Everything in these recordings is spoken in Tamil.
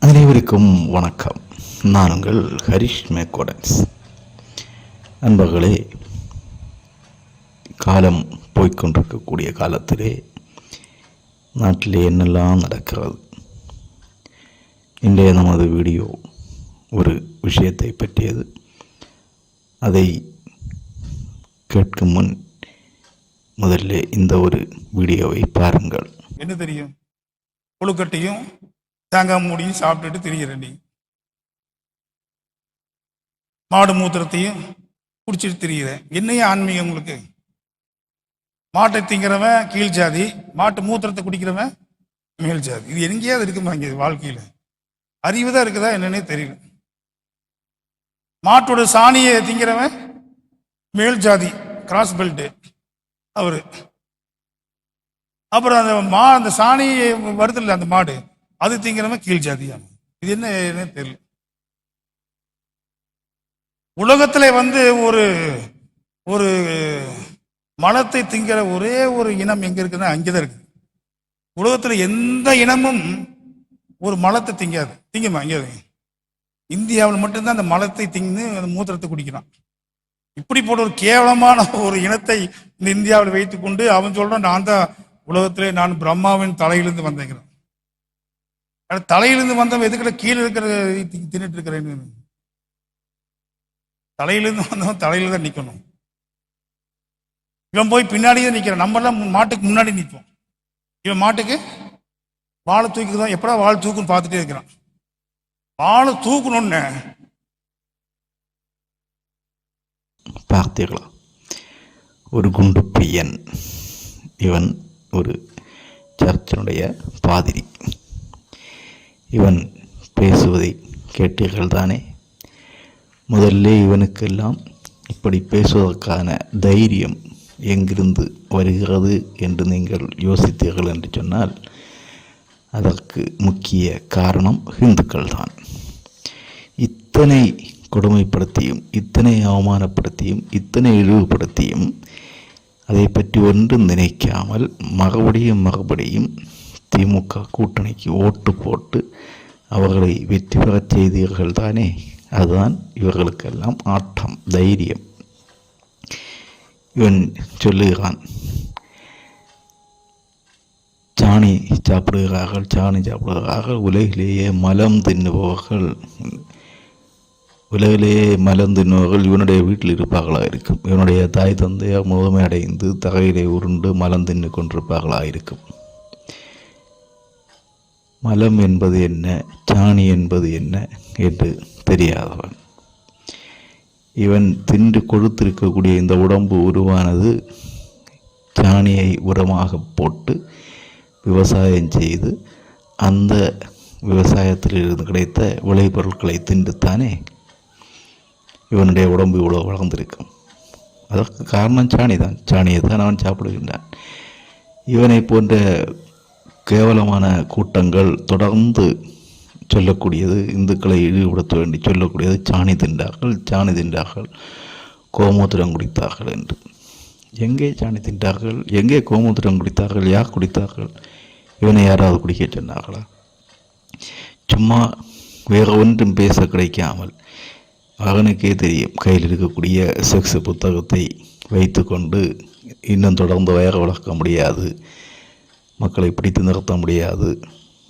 அனைவருக்கும் வணக்கம். நான் உங்கள் ஹரிஷ் மேக்கோடன்ஸ் நண்பர்களே காலம் போய்கொண்டிருக்கக்கூடிய காலத்திலே நாட்டிலே என்னெல்லாம் நடக்கிறது? இன்றைய நமது வீடியோ ஒரு விஷயத்தை பற்றியது. அதை கேட்கும் முன் முதல்ல இந்த ஒரு வீடியோவை பாருங்கள். என்ன தெரியும்? கொழுக்கட்டையும் தேங்காய் மூடியும் சாப்பிட்டுட்டு திரிகிற நீ மாடு மூத்திரத்தையும் குடிச்சிட்டு திரிகிற என்னையும் ஆன்மீகம் உங்களுக்கு? மாட்டை திங்கிறவன் கீழ் ஜாதி மாட்டு மூத்திரத்தை குடிக்கிறவன் மேல் ஜாதி. இது எங்கேயாவது இருக்குமா இங்கே வாழ்க்கையில்? அறிவு தான் இருக்குதா என்னன்னே தெரியல. மாட்டோட சாணியை திங்கிறவன் மேல் ஜாதி கிராஸ் பெல்ட்டு அவரு. அப்புறம் அந்த மா அந்த சாணி வருதில்ல அந்த மாடு? அது திங்கிறவன் கீழ் ஜாதியான இது என்ன என்னன்னு தெரியல. உலகத்துல வந்து ஒரு ஒரு மலத்தை திங்கிற ஒரே ஒரு இனம் எங்க இருக்குன்னா அங்கேதான் இருக்கு உலகத்துல எந்த இனமும் ஒரு மலத்தை திங்காது. திங்குமா? அங்கே இந்தியாவில் மட்டும்தான் அந்த மலத்தை திங்கு அந்த மூத்திரத்தை குடிக்கிறான். இப்படிப்பட்ட ஒரு கேவலமான ஒரு இனத்தை இந்த இந்தியாவில் வைத்துக்கொண்டு அவன் சொல்றான் நான் தான் உலகத்திலே நான் பிரம்மாவின் தலையிலிருந்து வந்தேங்கிறேன். தலையிலிருந்து வந்தவன் எதுக்கிட்ட கீழே இருக்கிற தின்னுட்டு இருக்கிறேன்னு? தலையிலிருந்து வந்தவன் தலையில தான் நிக்கணும். இவன் போய் பின்னாடியே நிக்கிறான். நம்ம எல்லாம் மாட்டுக்கு முன்னாடி நிற்போம் இவன் மாட்டுக்கு வாழை தூக்கிதான் எப்படா வாழை தூக்குன்னு பார்த்துட்டே இருக்கிறான். வாழை தூக்கணும்னு பார்த்தீர்களா? ஒரு குண்டு பையன். இவன் ஒரு சர்ச்சினுடைய பாதிரி. இவன் பேசுவதை கேட்டீர்கள் தானே முதல்ல இவனுக்கெல்லாம் இப்படி பேசுவதற்கான தைரியம் எங்கிருந்து வருகிறது என்று நீங்கள் யோசித்தீர்கள் என்று சொன்னால் அதற்கு முக்கிய காரணம் ஹிந்துக்கள் தான் இத்தனை கொடுமைப்படுத்தியும் இத்தனை அவமானப்படுத்தியும் இத்தனை இழிவுபடுத்தியும் அதை பற்றி ஒன்றும் நினைக்காமல் மறுபடியும் மறுபடியும் திமுக கூட்டணிக்கு ஓட்டு போட்டு அவர்களை வெற்றி பெறச் செய்தீர்கள் தானே அதுதான் இவர்களுக்கெல்லாம் ஆட்டம் தைரியம். இவன் சொல்லுகிறான் சாணி சாப்பிடுகிறார்கள் சாணி சாப்பிடுகிறார்கள். உலகிலேயே மலம் தின்னுபவர்கள் உலகிலேயே மலம் தின்னுபவர்கள் இவனுடைய வீட்டில் இருப்பார்களாக இருக்கும். இவனுடைய தாய் தந்தையார் முதுமை அடைந்து தகையிலே உருண்டு மலம் தின்னு கொண்டிருப்பார்களாக இருக்கும். மலம் என்பது என்ன? சாணி என்பது என்ன? என்று தெரியாதவன். இவன் தின்று கொடுத்திருக்கக்கூடிய இந்த உடம்பு உருவானது சாணியை உரமாக போட்டு விவசாயம் செய்து அந்த விவசாயத்திலிருந்து கிடைத்த விளைபொருட்களை தின்றுத்தானே இவனுடைய உடம்பு இவ்வளோ வளர்ந்திருக்கும். அதற்கு காரணம் சாணி தான் சாணியை தான் அவன் சாப்பிடுகின்றான். இவனை போன்ற கேவலமான கூட்டங்கள் தொடர்ந்து சொல்லக்கூடியது இந்துக்களை இழிவுபடுத்த வேண்டி சொல்லக்கூடியது சாணி தின்றார்கள் சாணி தின்றார்கள் கோமூத்திரம் குடித்தார்கள் என்று. எங்கே சாணி தின்றார்கள் எங்கே கோமூத்திரம் குடித்தார்கள் யார் குடித்தார்கள் இவனை யாராவது குடிக்க சொன்னார்களா? சும்மா வேற ஒன்றும் பேச கிடைக்காமல் அவனுக்கே தெரியும் கையில் இருக்கக்கூடிய செக்ஸ் புத்தகத்தை வைத்துக்கொண்டு இன்னும் தொடர்ந்து வயற வளர்க்க முடியாது. மக்களை பிடித்து நிறுத்த முடியாது.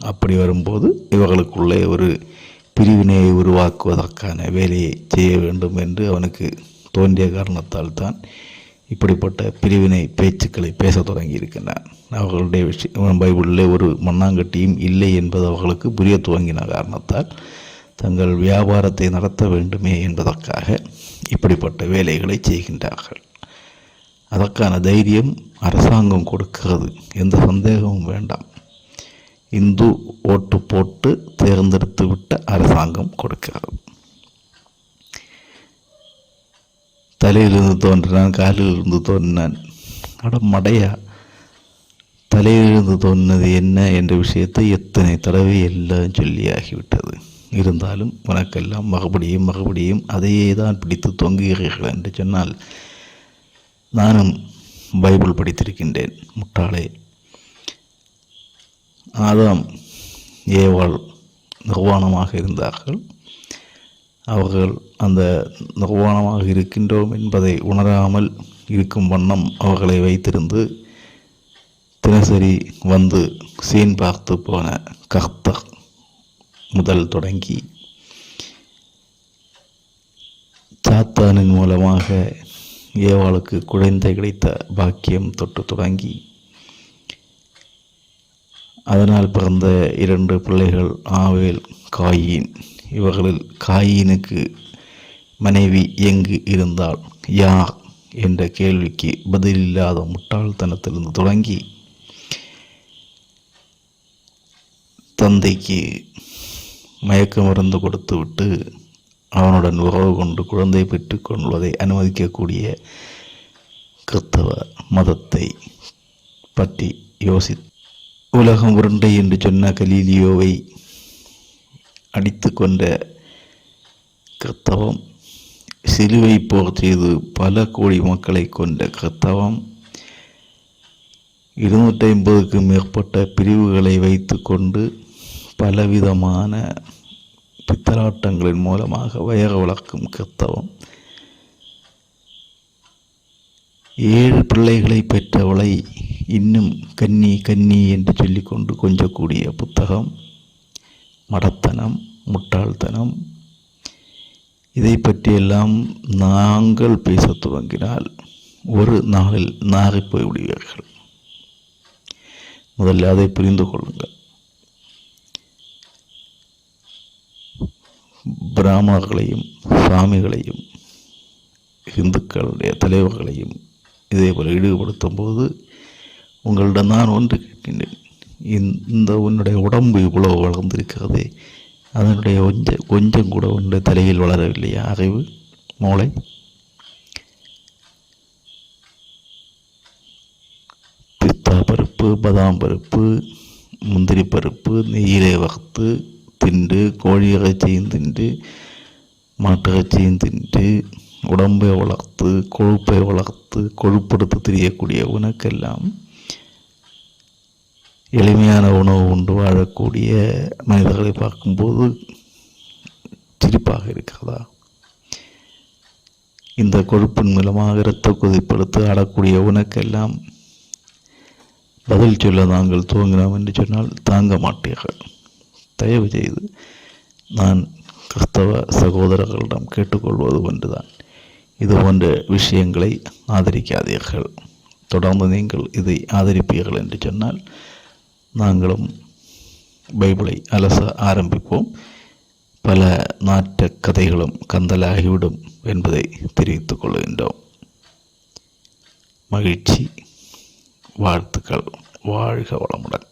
அப்படி வரும்போது இவர்களுக்குள்ளே ஒரு பிரிவினையை உருவாக்குவதற்கான வேலையை செய்ய வேண்டும் என்று அவனுக்கு தோன்றிய காரணத்தால் தான் இப்படிப்பட்ட பிரிவினை பேச்சுக்களை பேச தொடங்கியிருக்கின்றான். அவர்களுடைய விஷயம் பைபிளில் ஒரு மண்ணாங்கட்டியும் இல்லை என்பது அவர்களுக்கு புரிய துவங்கின காரணத்தால் தங்கள் வியாபாரத்தை நடத்த வேண்டுமே என்பதற்காக இப்படிப்பட்ட வேலைகளை செய்கின்றார்கள். அதற்கான தைரியம் அரசாங்கம் கொடுக்கிறது எந்த சந்தேகமும் வேண்டாம். இந்து ஓட்டு போட்டு தேர்ந்தெடுத்து விட்ட அரசாங்கம் கொடுக்கிறது. தலையிலிருந்து தோன்றினான் காலிலிருந்து தோன்றினான். அட மடையா தலையிலிருந்து தோன்றினது என்ன என்ற விஷயத்தை எத்தனை தடவை எல்லாம் சொல்லியாகிவிட்டது. இருந்தாலும் உனக்கெல்லாம் மறுபடியும் மறுபடியும் அதையே தான் பிடித்து தொங்குகிறீர்கள் என்று சொன்னால் நானும் பைபிள் படித்திருக்கின்றேன் முட்டாளே. ஆதாம் ஏவாள் நிர்வாணமாக இருந்தார்கள். அவர்கள் அந்த நிர்வாணமாக இருக்கின்றோம் என்பதை உணராமல் இருக்கும் வண்ணம் அவர்களை வைத்திருந்து தினசரி வந்து சீன் பார்த்து போன கர்த்தர் முதல் தொடங்கி சாத்தானின் மூலமாக ஏவாளுக்கு குழந்தை கிடைத்த பாக்கியம் தொட்டு தொடங்கி அதனால் பிறந்த இரண்டு பிள்ளைகள் ஆவேல் காயின். இவர்களில் காயினுக்கு மனைவி எங்கு இருந்தால் யார் என்ற கேள்விக்கு பதிலில்லாத முட்டாள்தனத்திலிருந்து தொடங்கி தந்தைக்கு மயக்க மருந்து கொடுத்து விட்டு அவனுடன் உறவு கொண்டு குழந்தை பெற்றுக்கொள்வதை அனுமதிக்கக்கூடிய கிறித்தவ மதத்தை பற்றி யோசி உலகம் உருண்டை என்று சொன்ன கலீலியோவை அடித்து கொண்ட கிறித்தவம் சிலுவை போர் செய்து பல கோடி மக்களை கொண்ட கிறித்தவம் இருநூற்றி ஐம்பதுக்கும் மேற்பட்ட பிரிவுகளை வைத்துக்கொண்டு பலவிதமான பித்தலாட்டங்களின் மூலமாக வயக வளர்க்கும் கிறித்தவம். ஏழு பிள்ளைகளை பெற்றவளை இன்னும் கன்னி கன்னி என்று சொல்லிக்கொண்டு கொஞ்சக்கூடிய புத்தகம். மடத்தனம் முட்டாள்தனம். இதை பற்றியெல்லாம் நாங்கள் பேச துவங்கினால் ஒரு நாளில் நாறிப் போய் விடுவீர்கள் முதல்ல அதை புரிந்து கொள்ளுங்கள். பிராமணர்களையும் சாமிகளையும் இந்துக்களுடைய தலைவர்களையும் இதே போல் ஈடுபடுத்தும் போது உங்களிடம் நான் ஒன்று கேட்கின்றேன். இந்த- உன்னுடைய உடம்பு இவ்வளவு வளர்ந்திருக்கிறதே அதனுடைய கொஞ்சம் கொஞ்சம் கூட உன்னுடைய தலையில் வளரவில்லையா அறிவு மூளை? பித்தா பருப்பு பதாம் பருப்பு முந்திரி பருப்பு நெய்யிலே வகுத்து தின்று கோழி இறைச்சியும் தின்று மாட்டிறைச்சியும் தின்று உடம்பை வளர்த்து கொழுப்பை வளர்த்து கொழுப்படுத்து தெரியக்கூடிய உனக்கெல்லாம் எளிமையான உணவு உண்டு வாழக்கூடிய மனிதர்களை பார்க்கும்போது சிரிப்பாக இருக்கிறதா? இந்த கொழுப்பின் மூலமாக இரத்த கொதிப்படுத்து ஆடக்கூடிய உனக்கெல்லாம் பதில் சொல்ல நாங்கள் தூங்கினோம் என்று சொன்னால் தாங்க மாட்டீர்கள். தயவு செய்து நான் கிறிஸ்தவ சகோதரர்களிடம் கேட்டுக்கொள்வது ஒன்றுதான். இதுபோன்ற விஷயங்களை ஆதரிக்காதீர்கள். தொடர்ந்து நீங்கள் இதை ஆதரிப்பீர்கள் என்று சொன்னால் நாங்களும் பைபிளை அலச ஆரம்பிப்போம். பல நாட்ட கதைகளும் கந்தலாகிவிடும் என்பதை தெரிவித்துக் கொள்கின்றோம். மகிழ்ச்சி வாழ்த்துக்கள் வாழ்க வளமுடன்.